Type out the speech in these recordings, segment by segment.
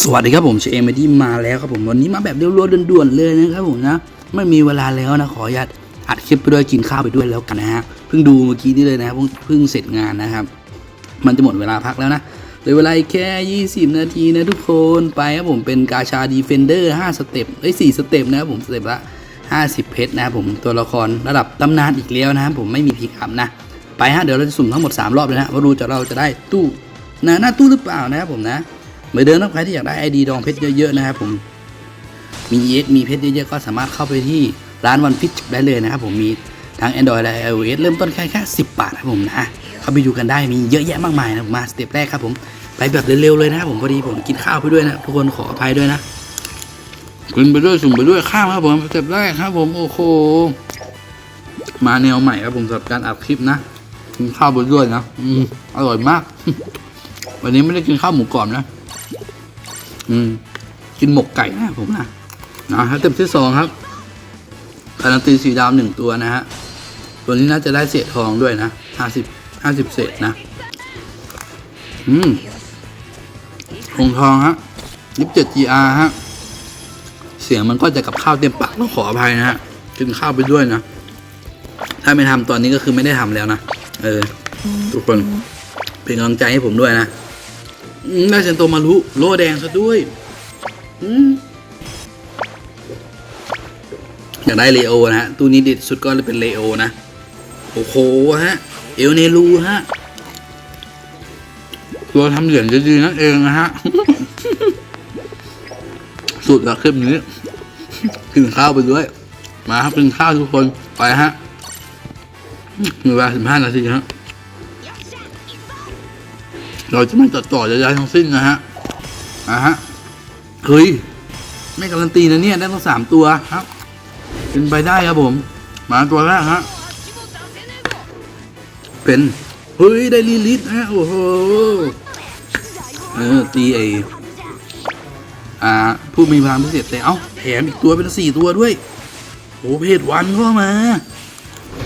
สวัสดีครับผมเชเอมที่มาแล้วครับผมวันนี้มาแบบเร็วๆด่วนๆเลยนะครับผมนะไม่มีเวลาแล้วนะขออนุญาตอัดคลิปไปด้วยกินข้าวไปด้วยแล้วกันนะฮะเพิ่งดูเมื่อกี้นี่เลยนะครับเพิ่งเพิ่งเสร็จงานนะครับ มันจะหมดเวลาพักแล้วนะเหลือเวลาแค่ 20 นาทีนะทุกคนไปครับผมเป็นกาชาดีเฟนเดอร์5สเต็ปเอ้ย4สเต็ปนะครับผมสเต็ปละ 50 เพชรนะครับผมตัวละครระดับตำนานอีกแล้วนะครับผมไม่มีพิกอัพนะไปฮะเดี๋ยวเราจะสุ่มทั้งหมด 3 รอบเลยนะว่ารู้จะเราจะได้ตู้นะหน้าตู้หรือเปล่านะครับผมนะ เหมือนเดิมนะใครที่อยากได้ไอดีดองเพชรเยอะๆนะครับผมมี EX มีเพชรเยอะๆก็สามารถเข้าไปที่ร้านวันพิชได้เลยนะครับผมมีทั้ง Android และ iOS เริ่มต้นแค่แค่10บาทครับผมนะเข้าไปดูกันได้มีเยอะแยะมากมายนะมาสเต็ปแรกครับผมไปแบบเร็วๆเลยนะครับผมพอดีผมกินข้าวไปด้วยนะทุกคนขออภัยด้วยนะกินไปด้วยสุ่มไปด้วยข้ามครับผมสเต็ปแรกครับผมโอ้โหมาแนวใหม่ครับผมสำหรับการอัดคลิปนะกินข้าวไปด้วยนะอืมอร่อยมาก วันนี้ไม่ได้กินข้าวหมูกรอบนะ อืม กินหมกไก่นะผมนะนะสเต็ปที่สองครับการันตีสีดาวหนึ่งตัวนะฮะ ตัวนี้น่าจะได้เศษทองด้วยนะห้าสิบห้าสิบเศษนะ อืมทองทองฮะยี่สิบเจ็ด GR ฮะ เสียงมันก็จะกับข้าวเต็มปากต้องขออภัยนะฮะ กินข้าวไปด้วยนะ ถ้าไม่ทำตอนนี้ก็คือไม่ได้ทำแล้วนะ เออ ทุกคน เป็นกำลังใจให้ผมด้วยนะ ได้เซนโตมารุโลแดงซะด้วยอยากได้เลโอนะฮะตู้นี้ดิดสุดก็เลยเป็นเลโอนะ โอ้โหฮะ เอลเนรูฮะ ตัวทำเหรียญจะดีนั่นเองนะฮะ สุดละคลิปนี้กินข้าวไปด้วย มาครับกินข้าวทุกคน ไปฮะมีเวลาสิบห้านาทีฮะ เราจะไม่ตัดต่อย้ายทั้งสิ้นนะฮะอะฮะเฮ้ยไม่การันตีนะเนี่ยได้ตั้งสามตัวครับเป็นไปได้ครับผมมาตัวแรกฮะเป็นเฮ้ยได้ลีลิทฮะโอ้โหเออตีไออ่าผู้มีพลังพิเศษแต่เอ้าแถมอีกตัวเป็นสี่ตัวด้วยโอ้เพจวันก็มา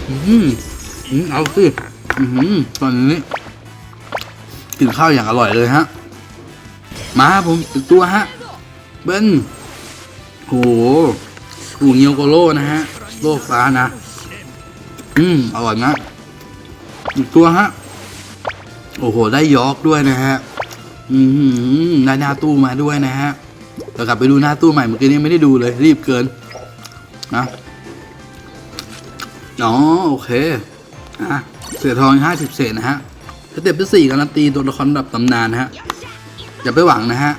อืมอืมเอาสิอืมตอนนี้ กินข้าวอย่างอร่อยเลยฮะ มาครับผมอีกตัวฮะ เบิ้ลโหถูเงียวโกโลนะฮะ โลกฟ้านะ อืมอร่อยมากอีกตัวฮะ โอ้โห ได้ยอกด้วยนะฮะ อืมได้หน้าตู้มาด้วยนะฮะเรากลับไปดูหน้าตู้ใหม่เมื่อกี้นี้ไม่ได้ดูเลย รีบเกินนะอ๋อโอเคอะเสือทองห้าสิบเศษนะฮะ สเต็ปที่สี่การันตีตัวละครระดับตำนานนะฮะอย่าไปหวังนะฮะ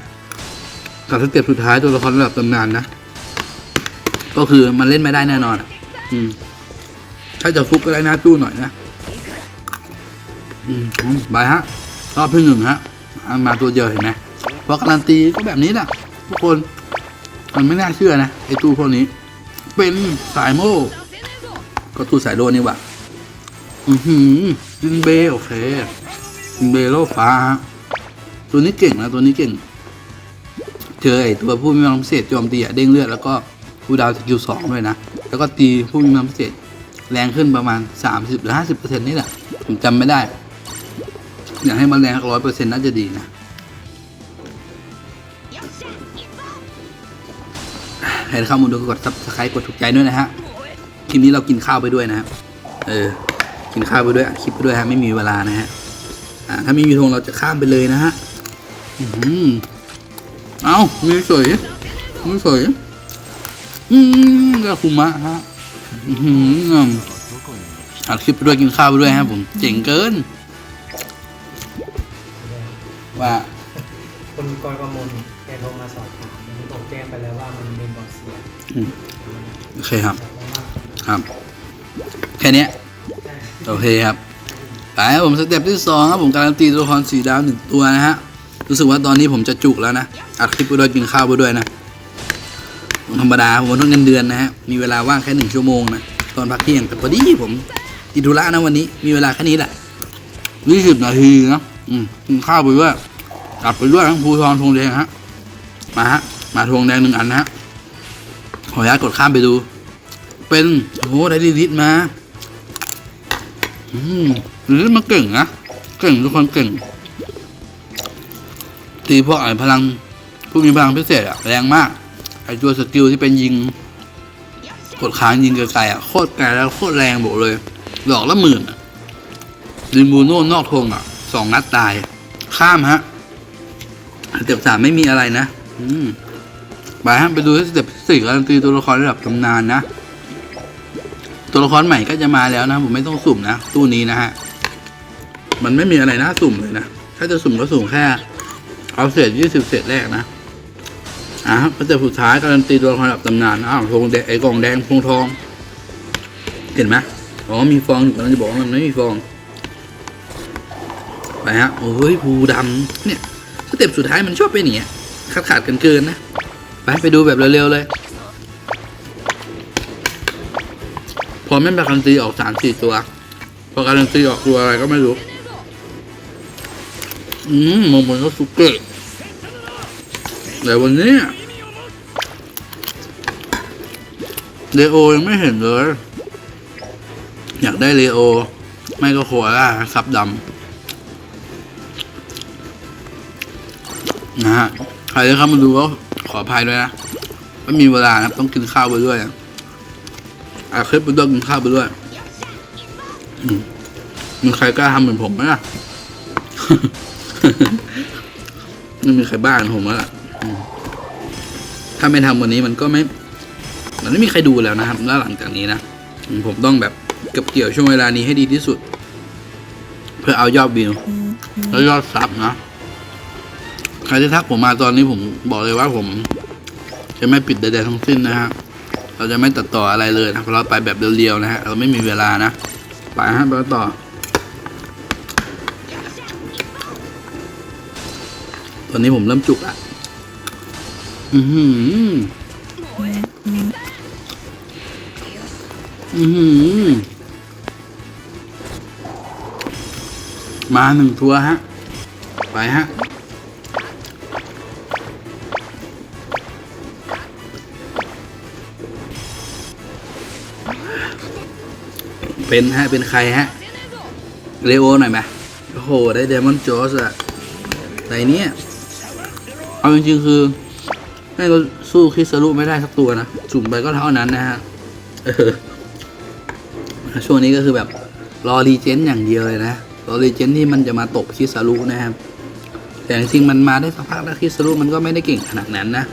กับสเต็ปสุดท้ายตัวละครระดับตำนานนะ ก็คือมันเล่นไม่ได้แน่นอน อืม ถ้าจะฟุกก็ได้หน้าตู้หน่อยนะอืมไปฮะรอบที่หนึ่งฮะมาตัวเดียวเห็นไหมเพราะการันตีก็แบบนี้แหละทุกคนมันไม่น่าเชื่อนะไอตู้พวกนี้ เป็นสายโม่ก็ตู้สายโลนี่ว่าอือหือจินเบโอเค เบโลฟ้าฮะตัวนี้เก่งนะตัวนี้เก่งเจอไอตัวผู้มีพลังพิเศษโจมตีอะเด้งเลือดแล้วก็ผู้ดาวสกิลสองด้วยนะ แล้วก็ตีผู้มีพลังพิเศษแรงขึ้นประมาณ 30 หรือ 50เปอร์เซ็นต์นี่แหละผมจำไม่ได้ อยากให้มันแรงร้อยเปอร์เซ็นต์น่าจะดีนะใครเข้ามาดูกดซับสไครต์กดถูกใจด้วยนะฮะคลิปนี้เรากินข้าวไปด้วยนะฮะเออกินข้าวไปด้วยคลิปไปด้วยฮะไม่มีเวลานะฮะ อ่าถ้าไม่มีธงเราจะข้ามไปเลยนะฮะอือหือเอามีสวยมีสวยอืมก็คุมะฮะอือหืออัดคลิปไปด้วยกินข้าวไปด้วยฮะผมเจ๋งเกิน ว่าคุณกรกมลแกโทรมาสอบถามผมแจ้งไปแล้วว่ามันเป็นบอดเสียอืมโอเคครับ ครับ แค่เนี้ยโอเคครับ ไปครับผมสเต็ปที่สองครับผมการันตีตัวละครสีดาวหนึ่งตัวนะฮะรู้สึกว่าตอนนี้ผมจะจุกแล้วนะอัดคลิปไปด้วยกินข้าวไปด้วยนะธรรมดาผมต้องเงินเดือนนะฮะมีเวลาว่างแค่หนึ่งชั่วโมงนะตอนพักเที่ยงแต่พอดีผมติดธุระนะวันนี้ มีเวลาแค่นี้แหละยี่สิบนาทีนะอืมกินข้าวไปด้วยอัดไปด้วยทั้งภูทรทงแดงฮะมาฮะมาทงแดงหนึ่งอันนะฮะขออนุญาตกดข้ามไปดู เป็นโอ้โหได้ดีลิทมา อืมหรือมันเก่งนะ เก่งทุกคนเก่ง ตีพวกไอ้พลัง ผู้มีพลังพิเศษอะแรงมาก ไอ้ตัวสกิลที่เป็นยิง กดค้างยิงไกลๆอะโคตรไกลแล้วโคตรแรงบอกเลย ดอกละหมื่นดินบูโน่นอกธงอะสองนัดตาย ข้ามฮะสเต็ปสามไม่มีอะไรนะ อืมไปฮะไปดูสเต็ปสี่การันตีตัวละครระดับตำนานนะ ตัวละครใหม่ก็จะมาแล้วนะ ผมไม่ต้องสุ่มนะ ตู้นี้นะฮะ มันไม่มีอะไรน่าสุ่มเลยนะ ถ้าจะสุ่มก็สุ่มแค่ เอาเศษยี่สิบเศษแรกนะอะครับสเต็ปสุดท้ายการันตีตัวละครระดับตำนานอ้าวธงแดงไอ้กล่องแดงพงทอง เห็นไหมอ๋อมีฟองอยู่กำลังจะบอกว่ามันไม่มีฟอง ไปฮะโอ้ยภูดำเนี่ยสเต็ปสุดท้ายมันชอบเป็นอย่างเงี้ยขาดขาดกันเกินนะ ไปไปดูแบบเร็วๆเลย พอแม่นแบการันตีออกสามสี่ตัว พอการันตีออกตัวอะไรก็ไม่รู้ อืมมองบนก็สุเกะแต่วันนี้เลโอยังไม่เห็นเลย อยากได้เลโอ ไม่ก็โคอาล่าซับดำนะฮะ ใครที่เข้ามาดูก็ขออภัยด้วยนะไม่มีเวลานะต้องกินข้าวไปด้วยนะ อาคลิปไปด้วยกินข้าวไปด้วยอืมมีใครกล้าทำเหมือนผมไหมล่ะไม่มีใครบ้าเหมือนผมแล้วล่ะอืมถ้าไม่ทำวันนี้มันก็ไม่ มันไม่มีใครดูแล้วนะครับ แล้วหลังจากนี้นะอืมผมต้องแบบเก็บเกี่ยวช่วงเวลานี้ให้ดีที่สุด เพื่อเอายอดวิวแล้วยอดซับนะใครที่ทักผมมาตอนนี้ผมบอกเลยว่าผม จะไม่ปิดใดๆทั้งสิ้นนะฮะ เราจะไม่ตัดต่ออะไรเลยนะเราะเราไปแบบเรียวๆนะฮะเราไม่มีเวลานะไปฮะไปต่อตอนนี้ผมเริ่มจุกละอือหืออือหือมาหนึ่งทัวร์ฮะ ไปฮะ เป็นฮะ เป็นใครฮะเลโอหน่อยไหมโอ้โห ได้เดมอนโจสอะไหนเนี่ยเอาจริงๆ คือแม่ก็สู้คริสรุไม่ได้สักตัวนะสุ่มไปก็เท่านั้นนะฮะช่วงนี้ก็คือแบบ รอรีเจนอย่างเดียวเลยนะ รอรีเจนที่มันจะมาตบคริสรุนะครับ แต่จริงๆมันมาได้สักพักแล้วคริสรุมันก็ไม่ได้เก่งขนาดนั้นนะ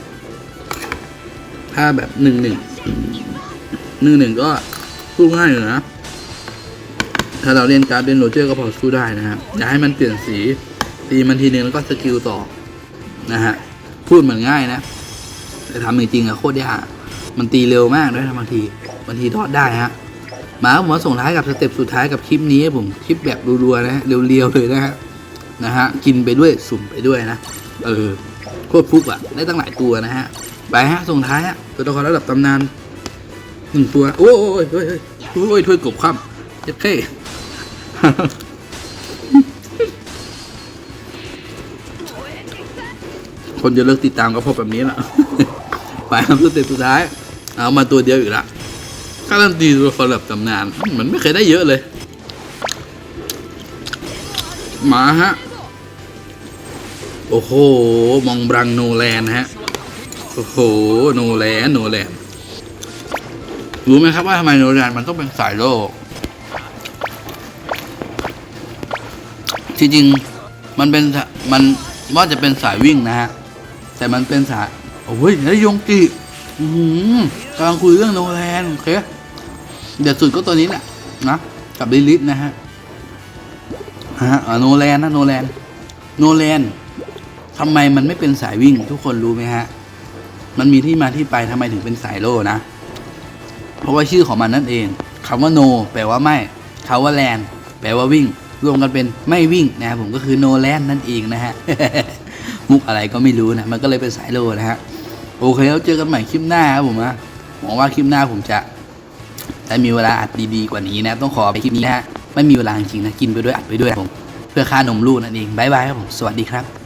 ถ้าแบบหนึ่งหนึ่งหนึ่งหนึ่งก็สู้ง่ายอยู่นะ ถ้าเราเล่นการ์ดเล่นโรเจอร์ก็พอสู้ได้นะครับอย่าให้มันเปลี่ยนสีตีมันทีนึงแล้วก็สกิลต่อนะฮะพูดเหมือนง่ายนะ แต่ทำจริงๆอะโคตรยากมันตีเร็วมากด้วยนะบางทีบางทีทอดได้ฮะมาผมมาส่งท้ายกับสเต็ปสุดท้ายกับคลิปนี้ผมคลิปแบบรัวๆนะเรียวๆเลยนะฮะนะฮะกินไปด้วยสุ่มไปด้วยนะเออโคตรฟุกอะได้ตั้งหลายตัวนะฮะไปฮะส่งท้ายฮะตัวละครระดับตำนานหนึ่งตัว โอ้ยโอ้ยโอ้ยโอ้ยโอ้ยถ้วยกบข้ามเจ็ดเท่ คนจะเลิกติดตามก็เพราะแบบนี้แหละไปครับสเต็ปสุดท้าย เอามาตัวเดียวอีกละการันตีตัวละครแบบตำนาน มันไม่เคยได้เยอะเลยมาฮะ โอ้โห มองบรังโนแลนฮะ โอ้โห โนแลน โนแลน รู้ไหมครับว่าทำไมโนแลนมันต้องเป็นสายโลก ที่จริงมันเป็นมันว่าจะเป็นสายวิ่งนะฮะ แต่มันเป็นสายโอ้ยแล้วยงกิอื้อหือกำลังคุยเรื่องโนแลนโอเคเด็ดสุดก็ตัวนี้แหละนะกับลิลิทนะฮะฮะอ่าโนแลนนะโนแลนโนแลนทำไมมันไม่เป็นสายวิ่ง ทุกคนรู้ไหมฮะ มันมีที่มาที่ไปทำไมถึงเป็นสายโลนะ เพราะว่าชื่อของมันนั่นเองคำว่าโน แปลว่าไม่คำว่าแลนแปลว่าวิ่ง รวมกันเป็นไม่วิ่งนะครับผมก็คือโนแลนนั่นเองนะฮะมุกอะไรก็ไม่รู้นะมันก็เลยเป็นสายโลนะฮะโอเคแล้วเจอกันใหม่คลิปหน้าครับผมนะหวังว่าคลิปหน้าผมจะได้มีเวลาอัดดีๆกว่านี้นะต้องขอไปคลิปนี้นะฮะไม่มีเวลาจริงๆนะกินไปด้วยอัดไปด้วยผม เพื่อค่านมลูกนั่นเองบายบายครับผมสวัสดีครับ